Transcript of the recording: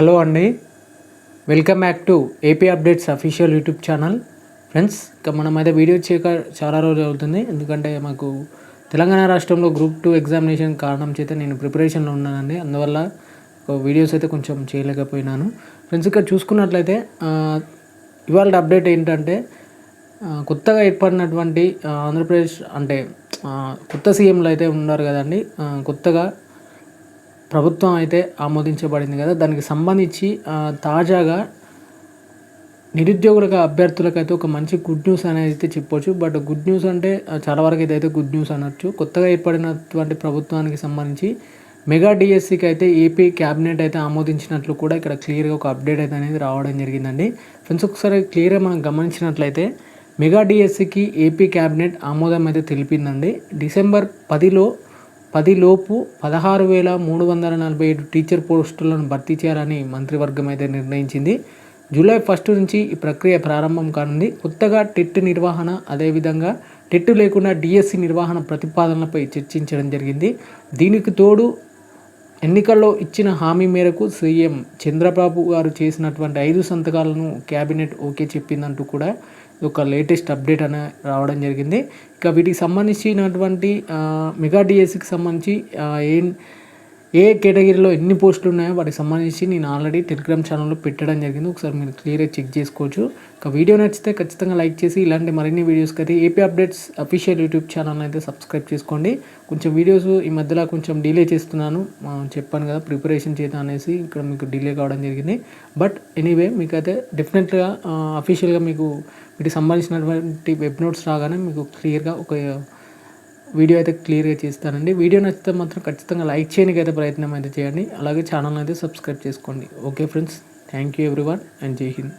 Hello అండి. Welcome back to AP updates official YouTube channel. Friends ఇక మనం అయితే వీడియో చేయక చాలా రోజులు అవుతుంది. ఎందుకంటే మాకు తెలంగాణ రాష్ట్రంలో గ్రూప్ టూ ఎగ్జామినేషన్ కారణం చేత నేను ప్రిపరేషన్లో ఉన్నానండి. అందువల్ల వీడియోస్ అయితే కొంచెం చేయలేకపోయినాను. ఫ్రెండ్స్ ఇక్కడ చూసుకున్నట్లయితే ఇవాళ అప్డేట్ ఏంటంటే కొత్తగా ఏర్పడినటువంటి ఆంధ్రప్రదేశ్ అంటే కొత్త సీఎంలు అయితే ఉన్నారు కదండి. కొత్తగా ప్రభుత్వం అయితే ఆమోదించబడింది కదా. దానికి సంబంధించి తాజాగా నిరుద్యోగులకు అభ్యర్థులకు అయితే ఒక మంచి గుడ్ న్యూస్ అనేది అయితే చెప్పొచ్చు. బట్ గుడ్ న్యూస్ అంటే చాలా వరకు అయితే గుడ్ న్యూస్ అనొచ్చు. కొత్తగా ఏర్పడినటువంటి ప్రభుత్వానికి సంబంధించి మెగా డిఎస్సికి అయితే ఏపీ క్యాబినెట్ అయితే ఆమోదించినట్లు కూడా ఇక్కడ క్లియర్గా ఒక అప్డేట్ అయితే అనేది రావడం జరిగిందండి. ఫ్రెండ్స్ ఒకసారి క్లియర్గా మనం గమనించినట్లయితే మెగా డిఎస్సికి ఏపీ క్యాబినెట్ ఆమోదం అయితే తెలిపిందండి. డిసెంబర్ పదిలో పదిలోపు పదహారు వేల మూడు వందల నలభై ఏడు టీచర్ పోస్టులను భర్తీ చేయాలని మంత్రివర్గం అయితే నిర్ణయించింది. జూలై ఫస్ట్ నుంచి ఈ ప్రక్రియ ప్రారంభం కానుంది. కొత్తగా టెట్ నిర్వహణ అదేవిధంగా టెట్ లేకుండా డిఎస్సి నిర్వహణ ప్రతిపాదనలపై చర్చించడం జరిగింది. దీనికి తోడు ఎన్నికల్లో ఇచ్చిన హామీ మేరకు సీఎం చంద్రబాబు గారు చేసినటువంటి ఐదు సంతకాలను క్యాబినెట్ ఓకే చెప్పిందంటూ కూడా ఒక లేటెస్ట్ అప్డేట్ అనే రావడం జరిగింది. ఇక వీటికి సంబంధించినటువంటి మెగా డిఎస్సికి సంబంధించి ఏం ఏ కేటగిరీలో ఎన్ని పోస్టులు ఉన్నాయో వాటికి సంబంధించి నేను ఆల్రెడీ టెలిగ్రామ్ ఛానల్లో పెట్టడం జరిగింది. ఒకసారి మీరు క్లియర్గా చెక్ చేసుకోవచ్చు. ఒక వీడియో నచ్చితే ఖచ్చితంగా లైక్ చేసి ఇలాంటి మరిన్ని వీడియోస్కి అయితే AP updates official YouTube channel అయితే సబ్స్క్రైబ్ చేసుకోండి. కొంచెం వీడియోస్ ఈ మధ్యలో కొంచెం డిలే చేస్తున్నాను. చెప్పాను కదా ప్రిపరేషన్ చేద్దాం అనేసి ఇక్కడ మీకు డిలే కావడం జరిగింది. బట్ ఎనీవే మీకు అయితే డెఫినెట్గా అఫీషియల్గా మీకు వీటికి సంబంధించినటువంటి వెబ్ నోట్స్ రాగానే మీకు క్లియర్గా ఒక వీడియో అయితే క్లియర్గా చేస్తానండి. వీడియో నచ్చితే మాత్రం ఖచ్చితంగా లైక్ చేయడానికి అయితే ప్రయత్నం అయితే చేయండి. అలాగే ఛానల్ అయితే సబ్స్క్రైబ్ చేసుకోండి. Okay friends thank you everyone and Jai Hind.